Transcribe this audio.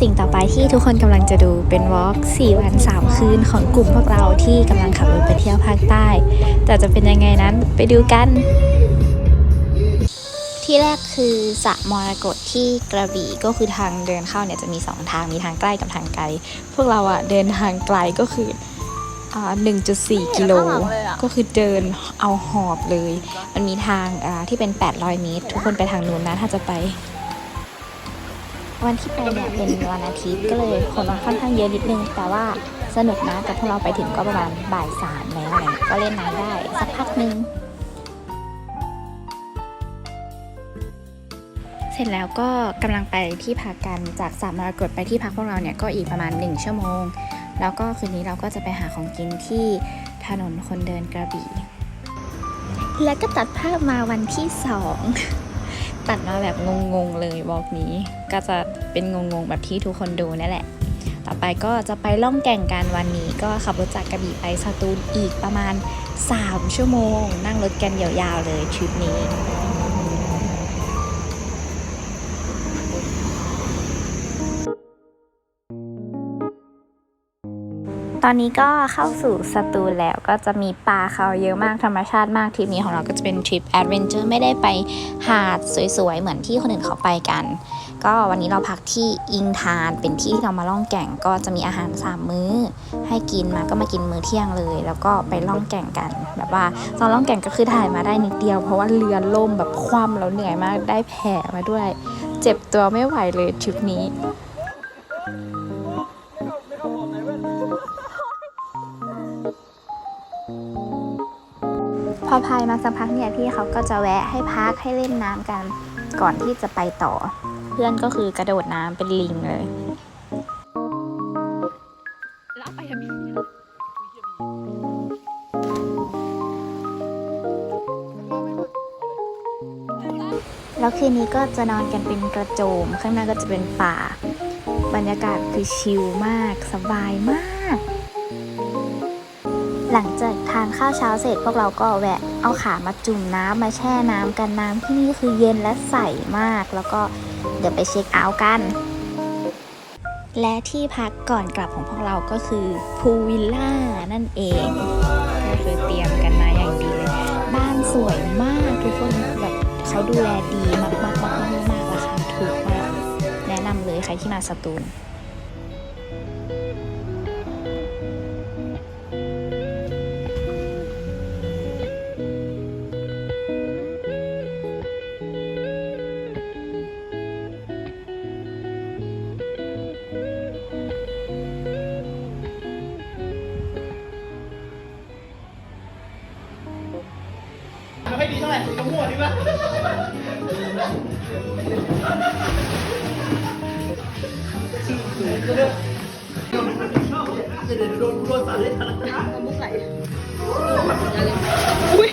สิ่งต่อไปที่ทุกคนกำลังจะดูเป็นวอล์ก4วัน3คืนของกลุ่มพวกเราที่กำลังขับรถไปเที่ยวภาคใต้ แต่จะเป็นยังไงนั้นไปดูกัน ที่แรกคือสระมรกตที่กระบี่ก็คือทางเดินเข้าเนี่ยจะมี 2 ทางมีทางใกล้กับทางไกล พวกเราอะเดินทางไกลก็คืออ่า1.4 กิโล ก็คือเดินเอาหอบเลย มันมีทางอ่าที่เป็น 800 เมตร ทุกคนไปทางนู้นนะถ้าจะไป วันที่ไปเนี่ยเป็นวันอาทิตย์ก็เลยคนค่อนข้างเยอะนิดนึง แต่ว่าสนุกนะแต่พอเราไปถึงก็ประมาณบ่ายสามแล้วอะไรเงี้ยก็เล่นน้ำได้สักพักหนึ่งเสร็จแล้วก็กำลังไปที่พักกันจากสามมรกตไปที่พักพวกเราเนี่ยก็อีกประมาณ 1 ชั่วโมง แล้วก็คืนนี้เราก็จะไปหาของกินที่ถนนคนเดินกระบี่แล้วก็ตัดภาพมาวันที่สอง ตัดมาแบบงงๆเลยบอกนี้ ก็จะเป็นงงๆแบบที่ทุกคนดูนั่นแหละ ต่อไปก็จะไปล่องแก่งกันวันนี้ ก็ขับรถจากกระบี่ไปสตูลอีกประมาณ 3 ชั่วโมง นั่งรถกันยาวๆเลยทริปนี้ ตอนนี้ก็เข้าสู่สตูลแล้วก็จะมีปลาเขาเยอะมากธรรมชาติมากทริปนี้ของเราก็จะเป็นทริปแอดเวนเจอร์ไม่ได้ไปหาดสวยๆ เหมือนที่คนอื่นเขาไปกัน ก็วันนี้เราพักที่อิงทานเป็นที่ที่เรามาล่องแก่งก็จะมีอาหารสามมื้อ ให้กินมาก็มากินมื้อเที่ยงเลย แล้วก็ไปล่องแก่งกัน แบบว่าตอนล่องแก่งก็คือถ่ายมาได้นิดเดียว เพราะว่าเรือล่มแบบคว่ำแล้วเหนื่อยมากได้แผลมาด้วย เจ็บตัวไม่ไหวเลยทริปนี้ พอพายมาสักพักเนี่ยพี่เขาก็จะแวะให้พักให้เล่นน้ำกัน ก่อนที่จะไปต่อ เพื่อนก็คือกระโดดน้ำเป็นลิงเลยแล้วคืนนี้ก็จะนอนกันเป็นกระโจม ข้างหน้าก็จะเป็นป่า บรรยากาศคือชิลมาก สบายมาก หลังจากทานข้าวเช้าเสร็จพวกเราก็แวะเอาขามาจุ่มน้ำมาแช่น้ำกันน้ำที่นี่คือเย็นและใสมาก แล้วก็เดี๋ยวไปเช็คเอาท์กัน และที่พักก่อนกลับของพวกเราก็คือพูวิลล่านั่นเองก็คือเตรียมกันมาอย่างดีเลย บ้านสวยมากทุกคนแบบเขาดูแลดีมากมากมากมากมากราคาถูกมาก แนะนำเลยใครที่มาสตูล เท่าไหร่สีชมพูดีป่ะเดี๋ยวโดนโดนสารเล่นอะไรนะมุกไหลอุ้ย